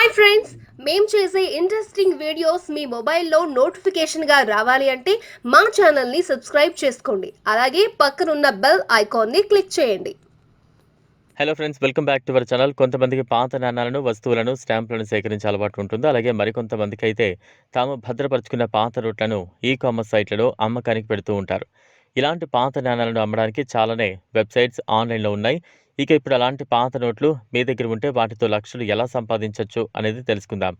Hi friends మేము చేసే interesting videos మీ మొబైల్లో నోటిఫికేషన్గా రావాలి అంటే మా ఛానల్ని సబ్స్క్రైబ్ చేసుకోండి. అలాగే పక్కనున్న బెల్ ఐకాన్ని క్లిక్ చేయండి. Hello friends welcome back to our channel కొంతమందికి పాత నాణాలను వస్తువులను స్టాంపులను సేకరించే అలవాటు ఉంటుంది? అలాగే మరికొంతమందికి అయితే తాము భద్రపరుచుకున్న పాత నోట్లను ఈ కామర్స్ సైట్లలో అమ్మకానికి పెడుతూ ఉంటారు. ఇలాంటి పాత నాణాలను అమ్మడానికి చాలానే వెబ్సైట్స్ ఆన్లైన్లో ఉన్నాయి. ఇక ఇప్పుడు అలాంటి పాత నోట్లు మీ దగ్గర ఉంటే వాటితో లక్షలు ఎలా సంపాదించవచ్చు అనేది తెలుసుకుందాం.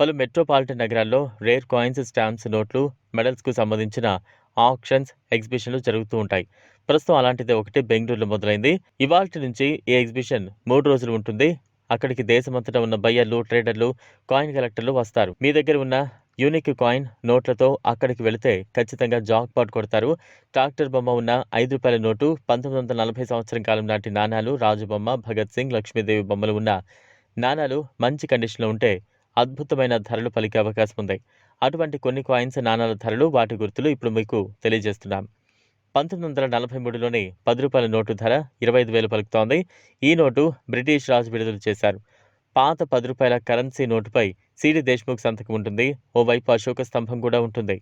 పలు మెట్రోపాలిటన్ నగరాల్లో రేర్ కాయిన్స్ స్టాంప్స్ నోట్లు మెడల్స్కు సంబంధించిన ఆక్షన్స్ ఎగ్జిబిషన్లు జరుగుతూ ఉంటాయి. ప్రస్తుతం అలాంటిదే ఒకటి బెంగళూరులో మొదలైంది. ఇవాల్టి నుంచి ఈ ఎగ్జిబిషన్ మూడు రోజులు ఉంటుంది. అక్కడికి దేశమంతటా ఉన్న బయ్యర్లు ట్రేడర్లు కాయిన్ కలెక్టర్లు వస్తారు. మీ దగ్గర ఉన్న యూనిక్ కాయిన్ నోట్లతో అక్కడికి వెళితే ఖచ్చితంగా జాక్ పాట్ కొడతారు. ట్రాక్టర్ బొమ్మ ఉన్న ఐదు రూపాయల నోటు పంతొమ్మిది వందల నలభై సంవత్సరం కాలం నాటి నాణాలు రాజు బొమ్మ భగత్ సింగ్ లక్ష్మీదేవి బొమ్మలు ఉన్న నాణాలు మంచి కండిషన్లో ఉంటే అద్భుతమైన ధరలు పలికే అవకాశం ఉంది. అటువంటి కొన్ని కాయిన్స్ నాణాల ధరలు వాటి గుర్తులు ఇప్పుడు మీకు తెలియజేస్తున్నాం. పంతొమ్మిది వందల నలభై మూడులోని పది రూపాయల నోటు ధర ఇరవై ఐదు వేలు పలుకుతోంది. ఈ నోటు బ్రిటిష్ రాజు విడుదల చేశారు. పాత పది రూపాయల కరెన్సీ నోటుపై సిడి దేశ్ముఖ్ సంతకం ఉంటుంది ఓవైపు అశోక స్తంభం కూడా ఉంటుంది.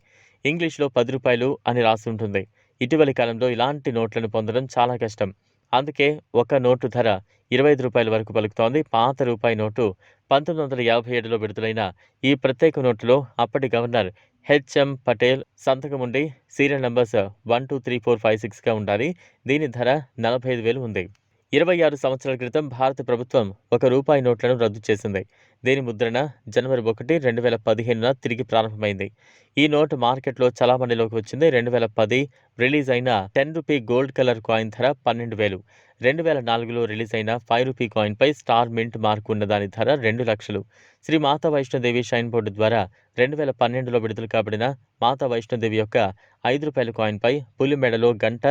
ఇంగ్లీష్లో పది రూపాయలు అని రాసి ఉంటుంది. ఇటీవలి కాలంలో ఇలాంటి నోట్లను పొందడం చాలా కష్టం. అందుకే ఒక నోటు ధర ఇరవై ఐదు రూపాయల వరకు పలుకుతోంది. పాత రూపాయి నోటు పంతొమ్మిది వందల యాభై ఏడులో విడుదలైన ఈ ప్రత్యేక నోటులో అప్పటి గవర్నర్ హెచ్ఎం పటేల్ సంతకం ఉండి serial numbers one two three four five సిక్స్గా ఉండాలి. దీని ధర నలభై ఐదు వేలు ఉంది. ఇరవై ఆరు సంవత్సరాల క్రితం భారత ప్రభుత్వం ఒక రూపాయి నోట్లను రద్దు చేసింది. దీని ముద్రణ జనవరి ఒకటి రెండు వేల పదిహేనున తిరిగి ప్రారంభమైంది. ఈ నోటు మార్కెట్లో చలామణిలోకి వచ్చింది. రెండు వేల పది రిలీజ్ అయిన ten rupee gold colour coin ధర పన్నెండు వేలు. రెండు వేల నాలుగులో రిలీజ్ అయిన ఫైవ్ రూపీ కాయిన్పై స్టార్ మింట్ మార్క్ ఉన్న దాని ధర రెండు లక్షలు. శ్రీ మాతా వైష్ణోదేవి షైన్ బోర్డు ద్వారా రెండు వేల పన్నెండులో విడుదల కాబడిన మాతా వైష్ణోదేవి యొక్క ఐదు రూపాయల కాయిన్పై పులి మెడలో గంట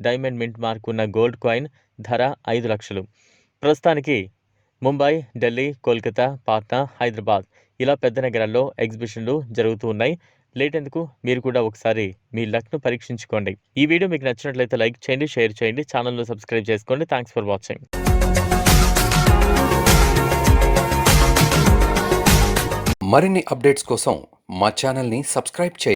డైమండ్ మింట్ మార్క్ ఉన్న గోల్డ్ కాయిన్ ధర ఐదు లక్షలు. ప్రస్తుతానికి ముంబై ఢిల్లీ కోల్కతా పాట్నా హైదరాబాద్ ఇలా పెద్ద నగరాల్లో ఎగ్జిబిషన్లు జరుగుతూ ఉన్నాయి. లేటెందుకు మీరు కూడా ఒకసారి మీ లక్ను పరీక్షించుకోండి. ఈ వీడియో మీకు నచ్చినట్లయితే లైక్ చేయండి షేర్ చేయండి ఛానల్ను సబ్స్క్రైబ్ చేసుకోండి. Thanks for watching. మరిన్ని అప్డేట్స్ కోసం మా ఛానల్ని సబ్స్క్రైబ్ చేయండి.